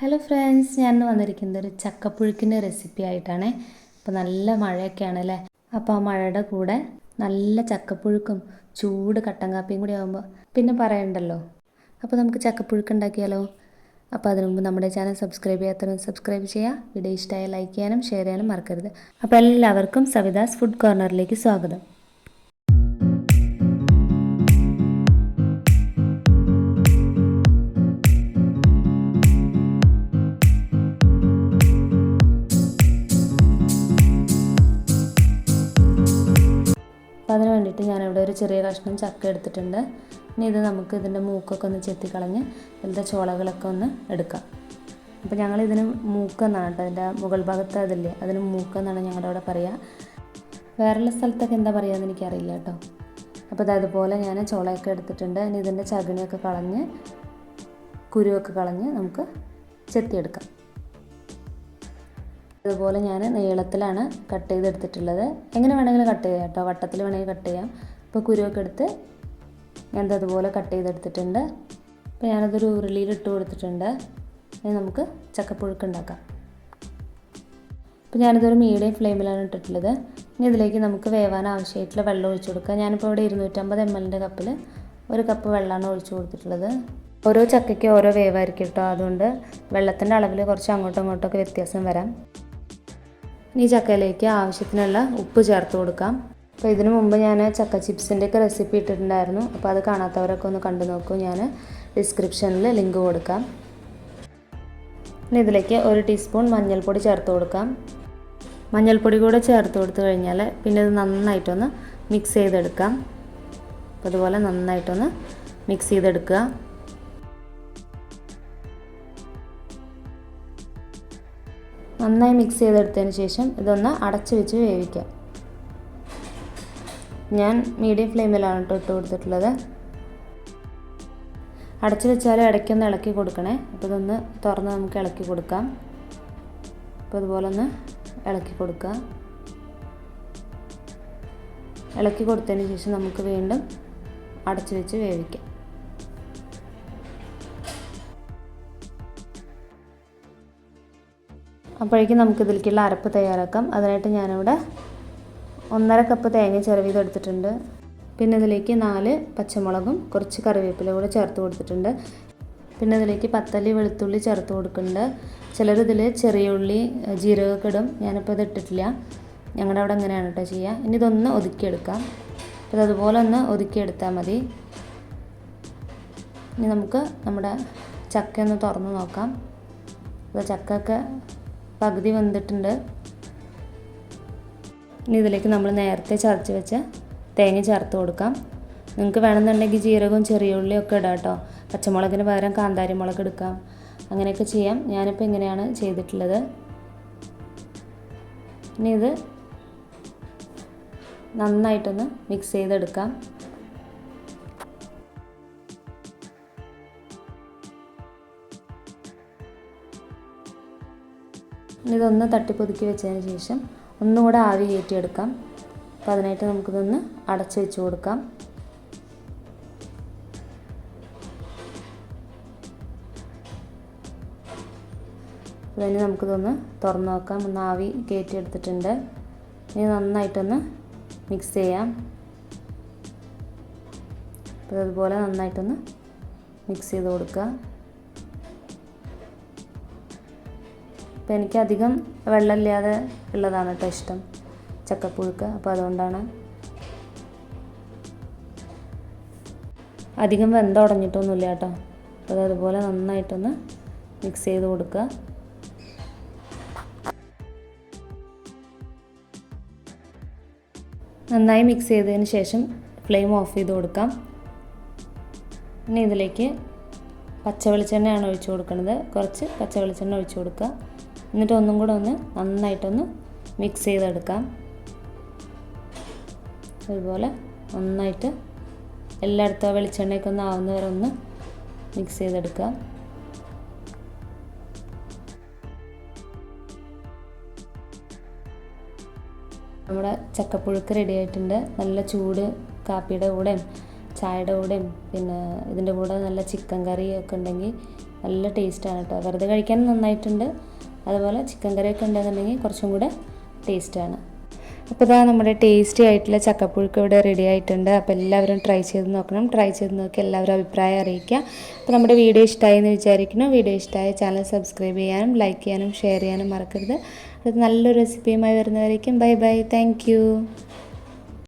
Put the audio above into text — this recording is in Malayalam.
ഹലോ ഫ്രണ്ട്സ് ഞാൻ ഇന്ന് വന്നിരിക്കുന്നത് ഒരു ചക്കപ്പുഴുക്കിന്റെ റെസിപ്പി ആയിട്ടാണ്. അപ്പോൾ നല്ല മഴയൊക്കെയാണ് അല്ലേ അപ്പോൾ ആ മഴയുടെ കൂടെ നല്ല ചക്കപ്പുഴുക്കും ചൂട് കട്ടൻ കാപ്പിയും കൂടി ആകുമ്പോൾ പിന്നെ പറയണ്ടല്ലോ? അപ്പോൾ നമുക്ക് ചക്കപ്പുഴുക്ക് ഉണ്ടാക്കിയാലോ? അപ്പോൾ അതിനു മുമ്പ് നമ്മുടെ ചാനൽ സബ്സ്ക്രൈബ് ചെയ്യാത്തവരും സബ്സ്ക്രൈബ് ചെയ്യുക. വീഡിയോ ഇഷ്ടമായ ലൈക്ക് ചെയ്യാനും ഷെയർ ചെയ്യാനും മറക്കരുത്. അപ്പോൾ എല്ലാവർക്കും സവിതാസ് ഫുഡ് കോർണറിലേക്ക് സ്വാഗതം. ചെറിയ കഷ്ണം ചക്ക എടുത്തിട്ടുണ്ട്. ഇനി ഇത് നമുക്ക് ഇതിന്റെ മൂക്കൊക്കെ ഒന്ന് ചെത്തിക്കളഞ്ഞ് ഇതിന്റെ ചോളകളൊക്കെ ഒന്ന് എടുക്കാം. അപ്പോൾ ഞങ്ങൾ ഇതിന് മൂക്കെന്നാണ് കേട്ടോ അതിന്റെ മുകൾ ഭാഗത്ത് അതില്ലേ അതിന് മൂക്കെന്നാണ് ഞങ്ങളുടെ അവിടെ പറയുക വേറെയുള്ള സ്ഥലത്തൊക്കെ എന്താ പറയുക എന്ന് എനിക്കറിയില്ല കേട്ടോ. അപ്പോൾ അതുപോലെ ഞാൻ ചോളയൊക്കെ എടുത്തിട്ടുണ്ട്. ഇനി ഇതിന്റെ ചകിണിയൊക്കെ കളഞ്ഞ് കുരുവൊക്കെ കളഞ്ഞ് നമുക്ക് ചെത്തിയെടുക്കാം. അതുപോലെ ഞാൻ നീളത്തിലാണ് കട്ട് ചെയ്തെടുത്തിട്ടുള്ളത്. എങ്ങനെ വേണമെങ്കിലും കട്ട് ചെയ്യാം കേട്ടോ വട്ടത്തിൽ വേണമെങ്കിൽ കട്ട് ചെയ്യാം. ഇപ്പോൾ കുരുവൊക്കെ എടുത്ത് ഞാൻ അതുപോലെ കട്ട് ചെയ്തെടുത്തിട്ടുണ്ട്. അപ്പോൾ ഞാനതൊരു ഉരുളിയിൽ ഇട്ട് കൊടുത്തിട്ടുണ്ട്. ഇനി നമുക്ക് ചക്കപ്പുഴുക്ക് ഉണ്ടാക്കാം. അപ്പോൾ ഞാനിതൊരു മീഡിയം ഫ്ലെയിമിലാണ് ഇട്ടിട്ടുള്ളത്. ഇനി ഇതിലേക്ക് നമുക്ക് വേവാൻ ആവശ്യമായിട്ടുള്ള വെള്ളം ഒഴിച്ചു കൊടുക്കുക ഞാനിപ്പോൾ ഇവിടെ ഇരുന്നൂറ്റമ്പത് എം എല്ലിന്റെ കപ്പിൽ ഒരു കപ്പ് വെള്ളമാണ് ഒഴിച്ചു കൊടുത്തിട്ടുള്ളത്. ഓരോ ചക്കയ്ക്ക് ഓരോ വേവായിരിക്കും കേട്ടോ അതുകൊണ്ട് വെള്ളത്തിന്റെ അളവിൽ കുറച്ച് അങ്ങോട്ടും ഇങ്ങോട്ടൊക്കെ വ്യത്യാസം വരാം. ഇനി ചക്കയിലേക്ക് ആവശ്യത്തിനുള്ള ഉപ്പ് ചേർത്ത് കൊടുക്കാം. അപ്പോൾ ഇതിനു മുമ്പ് ഞാൻ ചക്ക ചിപ്സിന്റെയൊക്കെ റെസിപ്പി ഇട്ടിട്ടുണ്ടായിരുന്നു. അപ്പോൾ അത് കാണാത്തവരൊക്കെ ഒന്ന് കണ്ടു നോക്കൂ. ഞാൻ ഡിസ്ക്രിപ്ഷനിൽ ലിങ്ക് കൊടുക്കാം. ഇനി ഇതിലേക്ക് ഒരു ടീസ്പൂൺ മഞ്ഞൾപ്പൊടി ചേർത്ത് കൊടുക്കാം. മഞ്ഞൾപ്പൊടി കൂടെ ചേർത്ത് കൊടുത്തു കഴിഞ്ഞാൽ പിന്നെ ഇത് നന്നായിട്ടൊന്ന് മിക്സ് ചെയ്തെടുക്കാം. അപ്പോൾ അതുപോലെ നന്നായിട്ടൊന്ന് മിക്സ് ചെയ്തെടുക്കുക. നന്നായി മിക്സ് ചെയ്തെടുത്തതിന് ശേഷം ഇതൊന്ന് അടച്ചു വെച്ച് വേവിക്കാം. ഞാൻ മീഡിയം ഫ്ലെയിമിലാണ് കേട്ടോ ഇട്ട് കൊടുത്തിട്ടുള്ളത്. അടച്ചു വെച്ചാൽ ഇടയ്ക്കൊന്ന് ഇളക്കി കൊടുക്കണേ. അപ്പോൾ ഇതൊന്ന് തുറന്ന് നമുക്ക് ഇളക്കി കൊടുക്കാം. അപ്പോൾ ഇതുപോലെ ഒന്ന് ഇളക്കി കൊടുക്കുക. ഇളക്കി കൊടുത്തതിന് ശേഷം നമുക്ക് വീണ്ടും അടച്ചു വെച്ച് വേവിക്കാം. അപ്പോഴേക്കും നമുക്കിതിലേക്കുള്ള അരപ്പ് തയ്യാറാക്കാം. അതിനായിട്ട് ഞാനിവിടെ ഒന്നര കപ്പ് തേങ്ങ ചിരവിത് എടുത്തിട്ടുണ്ട്. പിന്നെ ഇതിലേക്ക് നാല് പച്ചമുളകും കുറച്ച് കറിവേപ്പില കൂടെ ചേർത്ത് കൊടുത്തിട്ടുണ്ട്. പിന്നെ ഇതിലേക്ക് പത്തല്ലി വെളുത്തുള്ളി ചേർത്ത് കൊടുക്കുന്നുണ്ട്. ചിലർ ഇതിൽ ചെറിയ ഉള്ളി ജീരകമൊക്കെ ഇടും. ഞാനിപ്പോൾ ഇത് ഇട്ടിട്ടില്ല. ഞങ്ങളുടെ അവിടെ അങ്ങനെയാണ് കേട്ടോ ചെയ്യുക ഇനി ഇതൊന്ന് ഒതുക്കിയെടുക്കാം. അപ്പോൾ അതുപോലെ ഒന്ന് ഒതുക്കിയെടുത്താൽ മതി. ഇനി നമുക്ക് നമ്മുടെ ചക്ക ഒന്ന് തുറന്ന് നോക്കാം. അപ്പോൾ ചക്കയൊക്കെ പകുതി വെന്തിട്ടുണ്ട്. ഇനി ഇതിലേക്ക് നമ്മൾ നേരത്തെ ചതച്ച് വെച്ച തേങ്ങ ചേർത്ത് കൊടുക്കാം. നിങ്ങൾക്ക് വേണമെന്നുണ്ടെങ്കിൽ ജീരകവും ചെറിയ ഉള്ളിയും ഒക്കെ ഇടാം കേട്ടോ. പച്ചമുളകിന് പകരം കാന്താരി മുളക് എടുക്കാം. അങ്ങനെയൊക്കെ ചെയ്യാം. ഞാനിപ്പോൾ ഇങ്ങനെയാണ് ചെയ്തിട്ടുള്ളത്. ഇനി ഇത് നന്നായിട്ടൊന്ന് മിക്സ് ചെയ്തെടുക്കാം. ഇതൊന്ന് തട്ടിപ്പൊതുക്കി വെച്ചതിന് ശേഷം ഒന്നുകൂടെ ആവി കയറ്റിയെടുക്കാം. അപ്പോൾ അതിനായിട്ട് നമുക്കിതൊന്ന് അടച്ചു വെച്ച് കൊടുക്കാം. അതിന് നമുക്കിതൊന്ന് തുറന്നു നോക്കാം. ഒന്ന് ആവി കയറ്റിയെടുത്തിട്ടുണ്ട്. ഇനി നന്നായിട്ടൊന്ന് മിക്സ് ചെയ്യാം. അപ്പോൾ അതുപോലെ നന്നായിട്ടൊന്ന് മിക്സ് ചെയ്ത് കൊടുക്കുക. അപ്പോൾ എനിക്ക് അധികം വെള്ളമില്ലാതെ ഉള്ളതാണ് കേട്ടോ ഇഷ്ടം. ചക്കപ്പുഴുക്ക്. അപ്പോൾ അതുകൊണ്ടാണ് അധികം വെന്ത ഉടഞ്ഞിട്ടൊന്നുമില്ല കേട്ടോ. അപ്പോൾ അതുപോലെ നന്നായിട്ടൊന്ന് മിക്സ് ചെയ്ത് കൊടുക്കുക. നന്നായി മിക്സ് ചെയ്തതിന് ശേഷം ഫ്ലെയിം ഓഫ് ചെയ്ത് കൊടുക്കാം. ഇനി ഇതിലേക്ക് പച്ച വെളിച്ചെണ്ണയാണ് ഒഴിച്ചു കൊടുക്കുന്നത്. കുറച്ച് പച്ച വെളിച്ചെണ്ണ ഒഴിച്ചു കൊടുക്കുക. എന്നിട്ട് ഒന്നും കൂടെ ഒന്ന് നന്നായിട്ടൊന്ന് മിക്സ് ചെയ്തെടുക്കാം. അതുപോലെ നന്നായിട്ട് എല്ലായിടത്തും വെളിച്ചെണ്ണയൊക്കെ ഒന്ന് ആവുന്ന വരെ ഒന്ന് മിക്സ് ചെയ്തെടുക്കാം. നമ്മുടെ ചക്കപ്പുഴുക്ക് റെഡി ആയിട്ടുണ്ട്. നല്ല ചൂട് കാപ്പിയുടെ കൂടെയും ചായയുടെ കൂടെയും പിന്നെ ഇതിന്റെ കൂടെ നല്ല ചിക്കൻ കറി ഒക്കെ ഉണ്ടെങ്കിൽ നല്ല ടേസ്റ്റാണ് കേട്ടോ. വെറുതെ കഴിക്കാൻ നന്നായിട്ടുണ്ട്. അതുപോലെ ചിക്കൻ കറിയൊക്കെ ഉണ്ടെന്നുണ്ടെങ്കിൽ കുറച്ചും കൂടെ ടേസ്റ്റാണ് അപ്പോൾ ഇതാ നമ്മുടെ ടേസ്റ്റി ആയിട്ടുള്ള ചക്കപ്പുഴുക്ക് ഇവിടെ റെഡി ആയിട്ടുണ്ട്. അപ്പോൾ എല്ലാവരും ട്രൈ ചെയ്ത് നോക്കണം. ട്രൈ ചെയ്ത് നോക്കി എല്ലാവരും അഭിപ്രായം അറിയിക്കുക. അപ്പോൾ നമ്മുടെ വീഡിയോ ഇഷ്ടമായി എന്ന് വിചാരിക്കുന്നു. വീഡിയോ ഇഷ്ടമായ ചാനൽ സബ്സ്ക്രൈബ് ചെയ്യാനും ലൈക്ക് ചെയ്യാനും ഷെയർ ചെയ്യാനും മറക്കരുത്. അത് നല്ലൊരു റെസിപ്പിയുമായി വരുന്നവരേക്കും ബൈ ബൈ താങ്ക്